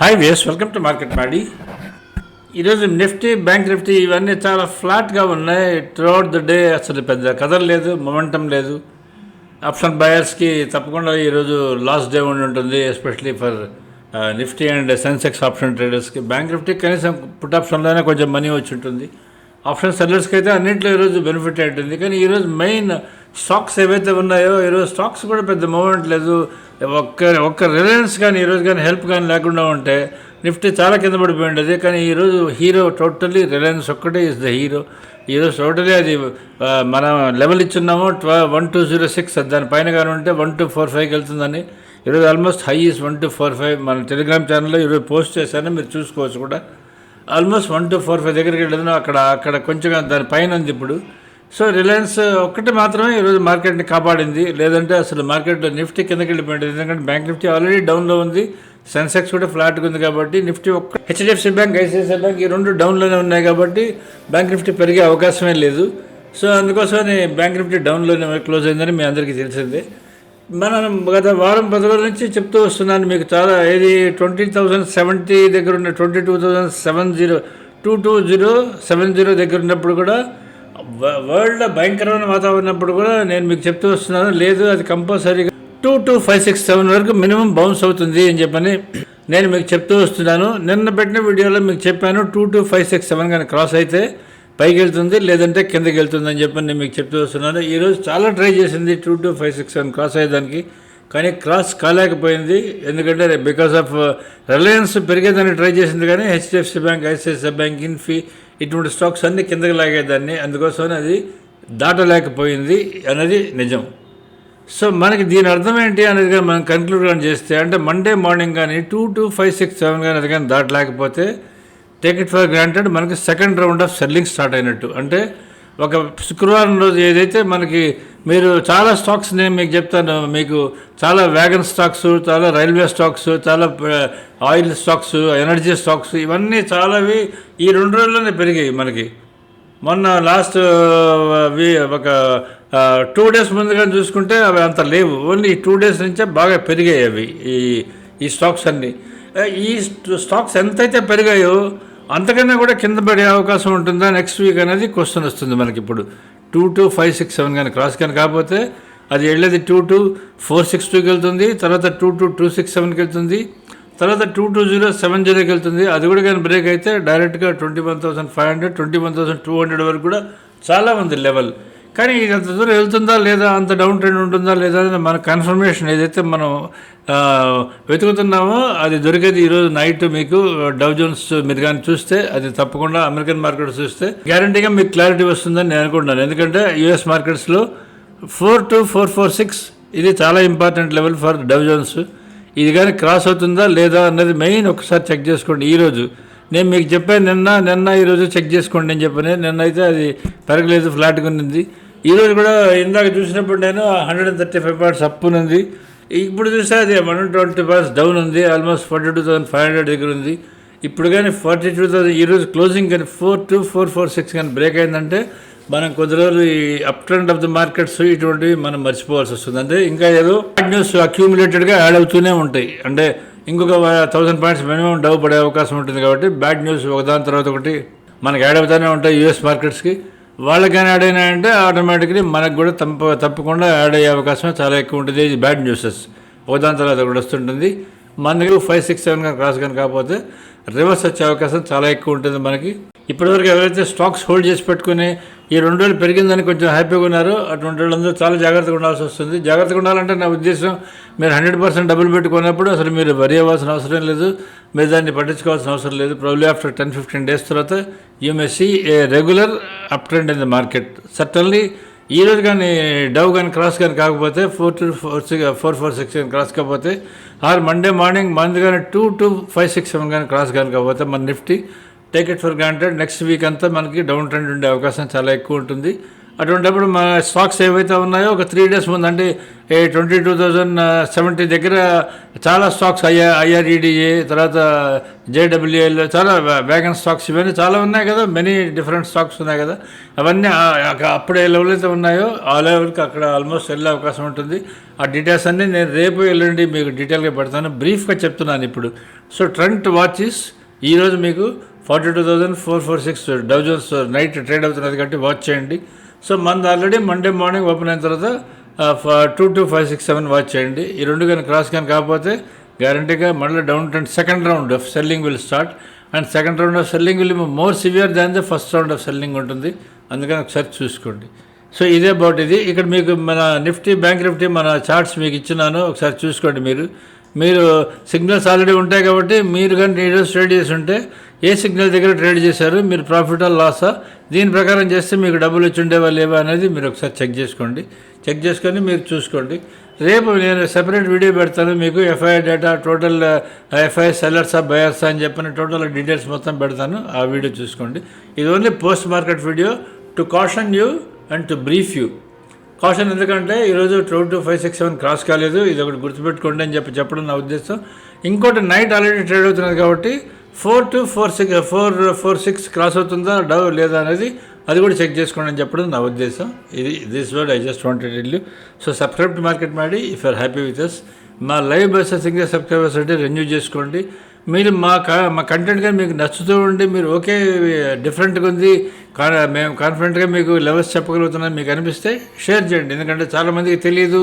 Hi guys welcome to market Madi ఈరోజు Nifty bank Nifty ఇవన్నీ చాలా ఫ్లాట్గా ఉన్నాయి. త్రూఅవుట్ ద డే అసలు పెద్ద కథలు లేదు మొమెంటం లేదు. ఆప్షన్ బయర్స్కి తప్పకుండా ఈరోజు లాస్ట్ డే ఉండి ఉంటుంది especially for Nifty and Sensex option ట్రేడర్స్కి bank Nifty కనీసం పుట్ ఆప్షన్లోనే కొంచెం మనీ వచ్చి ఉంటుంది. ఆప్షన్ సెల్లర్స్కి అయితే అన్నింటిలో ఈరోజు బెనిఫిట్ ఉంటుంది కానీ ఈరోజు మెయిన్ స్టాక్స్ ఏవైతే ఉన్నాయో ఈరోజు స్టాక్స్ కూడా పెద్ద మూమెంట్ లేదు. ఒక్క ఒక్క రిలయన్స్ కానీ ఈరోజు కానీ హెల్ప్ కానీ లేకుండా ఉంటే నిఫ్టీ చాలా కింద పడిపోయి ఉండేది. కానీ ఈరోజు హీరో టోటలీ రిలయన్స్ ఒక్కటే ఇస్ ద హీరో. ఈరోజు టోటలీ అది మనం లెవెల్ ఇచ్చున్నాము ట్వ వన్ టూ జీరో సిక్స్ దానిపైన కానీ ఉంటే వన్ టూ ఫోర్ ఫైవ్కి వెళ్తుందని. ఈరోజు almost high is one two four five. మన టెలిగ్రామ్ ఛానల్లో ఈరోజు పోస్ట్ చేశాను మీరు చూసుకోవచ్చు కూడా. Almost one two four five దగ్గరికి వెళ్ళదు. అక్కడ అక్కడ కొంచెం దాని పైన ఉంది ఇప్పుడు. సో రిలయన్స్ ఒక్కటి మాత్రమే ఈరోజు మార్కెట్ని కాపాడింది. లేదంటే అసలు మార్కెట్ నిఫ్టీ కిందకి వెళ్ళిపోయింది. ఎందుకంటే బ్యాంక్ నిఫ్టీ ఆల్రెడీ డౌన్లో ఉంది. సెన్సెక్స్ కూడా ఫ్లాట్గా ఉంది కాబట్టి నిఫ్టీ ఒక్క హెచ్డిఎఫ్సి బ్యాంక్ ఐసిఐసిఐ బ్యాంక్ ఈ రెండు డౌన్లోనే ఉన్నాయి కాబట్టి బ్యాంక్ నిఫ్టీ పెరిగే అవకాశమే లేదు. సో అందుకోసమని బ్యాంక్ నిఫ్టీ డౌన్లోనే క్లోజ్ అయిందని మీ అందరికీ తెలిసిందే. మనం గత వారం పది రోజుల నుంచి చెప్తూ వస్తున్నాను మీకు చాలా. ఏది? ట్వంటీ థౌజండ్ సెవెంటీ దగ్గర ఉన్న twenty two thousand seven zero two two zero seven zero దగ్గర ఉన్నప్పుడు కూడా వరల్డ్లో భయంకరమైన వాతావరణం అప్పుడు కూడా నేను మీకు చెప్తూ వస్తున్నాను లేదు అది కంపల్సరీగా two two five six seven వరకు మినిమం బౌన్స్ అవుతుంది అని చెప్పని నేను మీకు చెప్తూ వస్తున్నాను. నిన్న పెట్టిన వీడియోలో మీకు చెప్పాను two two five six seven కానీ క్రాస్ అయితే పైకి వెళ్తుంది లేదంటే కిందకి వెళ్తుంది అని చెప్పి నేను మీకు చెప్తూ వస్తున్నాను. ఈరోజు చాలా ట్రై చేసింది two two five six seven cross అయ్యేదానికి కానీ క్రాస్ కాలేకపోయింది. ఎందుకంటే బికాస్ ఆఫ్ రిలయన్స్ పెరిగేదాన్ని ట్రై చేసింది కానీ HDFC bank ICICI bank Infy ఇటువంటి స్టాక్స్ అన్ని కిందకి లాగేదాన్ని. అందుకోసమని అది దాటలేకపోయింది అనేది నిజం. సో మనకి దీని అర్థం ఏంటి అనేది కానీ మనం కన్క్లూడ్ కానీ చేస్తే అంటే మండే మార్నింగ్ కానీ two two five six seven కానీ అది కానీ దాటలేకపోతే టేక్ ఇట్ ఫర్ గ్రాంటెడ్ మనకి second round of selling start అయినట్టు. అంటే ఒక శుక్రవారం రోజు ఏదైతే మనకి మీరు చాలా స్టాక్స్ నేను మీకు చెప్తాను మీకు చాలా వ్యాగన్ స్టాక్స్ చాలా రైల్వే స్టాక్స్ చాలా ఆయిల్ స్టాక్స్ ఎనర్జీ స్టాక్స్ ఇవన్నీ చాలావి ఈ రెండు రోజుల్లోనే పెరిగాయి మనకి. మొన్న లాస్ట్ ఒక టూ డేస్ ముందుగా చూసుకుంటే అవి అంత లేవు. ఓన్లీ టూ డేస్ నుంచే బాగా పెరిగాయి అవి ఈ ఈ స్టాక్స్ అన్నీ. ఈ స్టాక్స్ ఎంతైతే పెరిగాయో అంతకన్నా కూడా కింద పడే అవకాశం ఉంటుందా? నెక్స్ట్ వీక్ అనేది క్వశ్చన్ వస్తుంది మనకి ఇప్పుడు. Two two five six seven కానీ క్రాస్ కానీ కాకపోతే అది వెళ్ళేది టూ టూ ఫోర్ సిక్స్ టూకి వెళ్తుంది తర్వాత టూ టూ టూ సిక్స్ సెవెన్కి వెళ్తుంది తర్వాత టూ టూ జీరో సెవెన్ జీరోకి వెళ్తుంది. అది కూడా కానీ బ్రేక్ అయితే డైరెక్ట్గా twenty one thousand five hundred twenty one thousand two hundred వరకు కూడా చాలా ఉంది లెవెల్ కానీ ఇది అంత దూరం వెళ్తుందా లేదా అంత డౌన్ ట్రెండ్ ఉంటుందా లేదా అనేది మన కన్ఫర్మేషన్ ఏదైతే మనం వెతుకుతున్నామో అది దొరికేది ఈరోజు నైట్ మీకు డవ్ జోన్స్ మీరు కానీ చూస్తే అది తప్పకుండా అమెరికన్ మార్కెట్ చూస్తే గ్యారంటీగా మీకు క్లారిటీ వస్తుందని నేను అనుకుంటున్నాను. ఎందుకంటే యుఎస్ మార్కెట్స్లో four two four four six ఇది చాలా important level for Dow Jones. ఇది కానీ క్రాస్ అవుతుందా లేదా అన్నది మెయిన్ ఒకసారి చెక్ చేసుకోండి. ఈరోజు నేను మీకు చెప్పాను నిన్న నిన్న ఈరోజు చెక్ చేసుకోండి నేను చెప్పాను. నిన్న అయితే అది పెరగలేదు ఫ్లాట్గా ఉంది ఈరోజు కూడా ఇందాక చూసినప్పుడు నేను hundred and thirty five points up ఉంది. ఇప్పుడు చూస్తే అది వన్ ట్వంటీ పాయింట్స్ డౌన్ ఉంది. Almost forty two thousand five hundred దగ్గర ఉంది. ఇప్పుడు కానీ ఫార్టీ టూ థౌసండ్ ఈరోజు క్లోజింగ్ కానీ four two four four six కానీ బ్రేక్ అయిందంటే మనం కొద్ది రోజులు ఈ up trend of the markets ఇటువంటివి మనం మర్చిపోవాల్సి వస్తుంది. అంటే ఇంకా ఏదో బ్యాడ్ న్యూస్ అక్యూములేటెడ్గా యాడ్ అవుతూనే ఉంటాయి. అంటే ఇంకొక థౌసండ్ పాయింట్స్ మినిమం డవ్ పడే అవకాశం ఉంటుంది కాబట్టి బ్యాడ్ న్యూస్ ఒకదాని తర్వాత ఒకటి మనకి యాడ్ అవుతూనే ఉంటాయి యూఎస్ మార్కెట్స్కి వాళ్ళకైనా యాడ్ అయినాయంటే ఆటోమేటిక్లీ మనకు కూడా తప్ప తప్పకుండా యాడ్ అయ్యే అవకాశం చాలా ఎక్కువ ఉంటుంది. ఇది బ్యాడ్ న్యూసెస్ ఒకదాని తర్వాత కూడా వస్తుంటుంది. మన దగ్గర ఫైవ్ సిక్స్ సెవెన్ కానీ క్రాస్ కానీ కాకపోతే రివర్స్ వచ్చే అవకాశం చాలా ఎక్కువ ఉంటుంది మనకి. ఇప్పటివరకు ఎవరైతే స్టాక్స్ హోల్డ్ చేసి పెట్టుకుని ఈ రెండు రోజులు పెరిగిందని కొంచెం హ్యాపీగా ఉన్నారు. అటువంటి వాళ్ళందరూ చాలా జాగ్రత్తగా ఉండాల్సి వస్తుంది. జాగ్రత్తగా ఉండాలంటే నా ఉద్దేశం మీరు హండ్రెడ్ పర్సెంట్ డబ్బులు పెట్టుకున్నప్పుడు అసలు మీరు వరి అవ్వాల్సిన అవసరం లేదు. మీరు దాన్ని పట్టించుకోవాల్సిన అవసరం లేదు. Probably after ten fifteen days తర్వాత you may see a regular up trend in the market certainly ఈ రోజు కానీ డవ్ కానీ క్రాస్ కానీ కాకపోతే four two four six four four six కానీ క్రాస్ కాకపోతే ఆర్ మండే మార్నింగ్ మంత్ కానీ two two five six seven కానీ క్రాస్ కానీ కాకపోతే మన Nifty take it for granted. Next week అంతా మనకి డౌన్ ట్రెండ్ ఉండే అవకాశం చాలా ఎక్కువ ఉంటుంది. అటువంటిప్పుడు మన స్టాక్స్ ఏవైతే ఉన్నాయో ఒక త్రీ డేస్ ముందు అంటే a twenty two thousand seventy దగ్గర చాలా స్టాక్స్ ఐఆర్ ఐఆర్ఈడిఏ తర్వాత జేడబ్ల్యూఎల్ చాలా వ్యాగన్ స్టాక్స్ ఇవన్నీ చాలా ఉన్నాయి కదా. మెనీ డిఫరెంట్ స్టాక్స్ ఉన్నాయి కదా. అవన్నీ ఆ- అప్పుడు ఏ లెవెల్ అయితే ఉన్నాయో ఆ లెవెల్కి అక్కడ ఆల్మోస్ట్ వెళ్ళే అవకాశం ఉంటుంది. ఆ డీటెయిల్స్ అన్నీ నేను రేపు ఎల్లుండి మీకు డీటెయిల్గా పెడతాను. బ్రీఫ్గా చెప్తున్నాను ఇప్పుడు. సో ట్రెంట్ వాచెస్ ఈరోజు మీకు forty two thousand four four six Dow Jones night trade అవుతున్నది కాబట్టి వాచ్ చేయండి. సో మనది ఆల్రెడీ మండే మార్నింగ్ ఓపెన్ అయిన తర్వాత two two five six seven watch చేయండి. ఈ రెండు కానీ క్రాస్ కానీ కాకపోతే గ్యారంటీగా మళ్ళీ down trend second round of selling will start and second round of selling will more severe than the first round of selling ఉంటుంది. అందుకని ఒకసారి చూసుకోండి. సో ఇదే అబౌట్ ఇది. ఇక్కడ మీకు మన నిఫ్టీ బ్యాంక్ నిఫ్టీ మన చార్ట్స్ మీకు ఇచ్చినాను. ఒకసారి చూసుకోండి మీరు. మీరు సిగ్నల్స్ ఆల్రెడీ ఉంటాయి కాబట్టి మీరు కానీ ఈరోజు ట్రేడ్ చేసి ఉంటే ఏ సిగ్నల్ దగ్గర ట్రేడ్ చేశారు మీరు ప్రాఫిట్ ఆ లాసా దీని ప్రకారం చేస్తే మీకు డబ్బులు వచ్చి ఉండేవా లేవా అనేది మీరు ఒకసారి చెక్ చేసుకోండి. చెక్ చేసుకొని మీరు చూసుకోండి. రేపు నేను సెపరేట్ వీడియో పెడతాను మీకు ఎఫ్ఐ డేటా టోటల్ ఎఫ్ఐ సెల్లర్సా బయర్సా అని చెప్పిన టోటల్ డీటెయిల్స్ మొత్తం పెడతాను ఆ వీడియో చూసుకోండి. ఇది only post market video to caution you and to brief you caution ఎందుకంటే ఈరోజు two two five six seven cross కాలేదు. ఇది ఒకటి గుర్తుపెట్టుకోండి అని చెప్పి చెప్పడం నా ఉద్దేశం. ఇంకోటి నైట్ ఆల్రెడీ ట్రేడ్ అవుతున్నది కాబట్టి four two four six four four six cross అవుతుందా డవ్ లేదా అనేది అది కూడా చెక్ చేసుకోండి అని చెప్పడం నా ఉద్దేశం. ఇది this word I just wanted ఇల్లు so subscribe to market Madi if are happy with us మా లైవ్ బస్సెస్ ఇంకా సబ్స్క్రైబర్స్ అంటే రెన్యూ చేసుకోండి. మీరు మా కా మా కంటెంట్గా మీకు నచ్చుతూ ఉండి మీరు ఓకే డిఫరెంట్గా ఉంది కా- మేము కాన్ఫిడెంట్గా మీకు లెవెల్స్ చెప్పగలుగుతున్నాం మీకు అనిపిస్తే షేర్ చేయండి. ఎందుకంటే చాలామందికి తెలియదు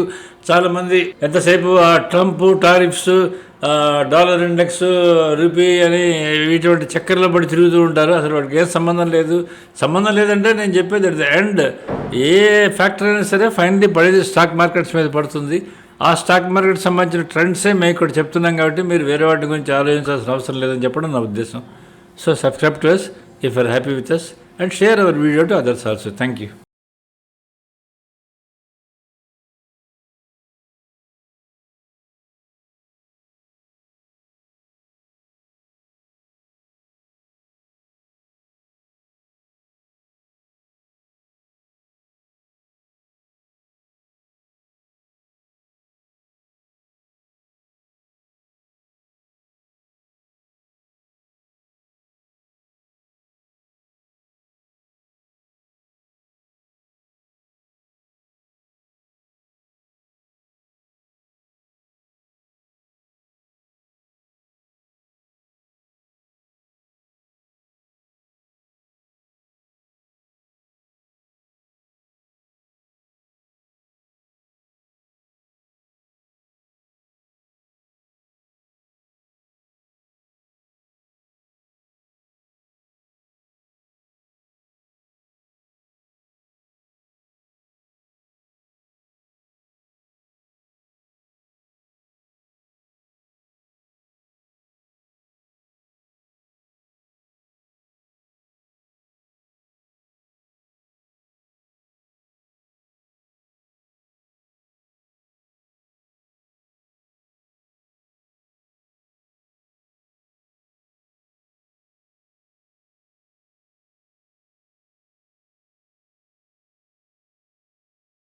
చాలామంది ఎంతసేపు ఆ Trump tariffs dollar index rupee అని ఇటువంటి చక్కెరలో పడి తిరుగుతూ ఉంటారు. అసలు వాటికి ఏం సంబంధం లేదు. సంబంధం లేదంటే నేను చెప్పేది ద ఎండ్ ఏ ఫ్యాక్టర్ అయినా సరే ఫైనలీ పడేది స్టాక్ మార్కెట్స్ మీద పడుతుంది. ఆ స్టాక్ మార్కెట్ సంబంధించిన ట్రెండ్సే మేము ఇక్కడ చెప్తున్నాం కాబట్టి మీరు వేరే వాటి గురించి ఆలోచించాల్సిన అవసరం లేదని చెప్పడం నా ఉద్దేశం. So subscribe to us if are happy with us and share our video to others also thank you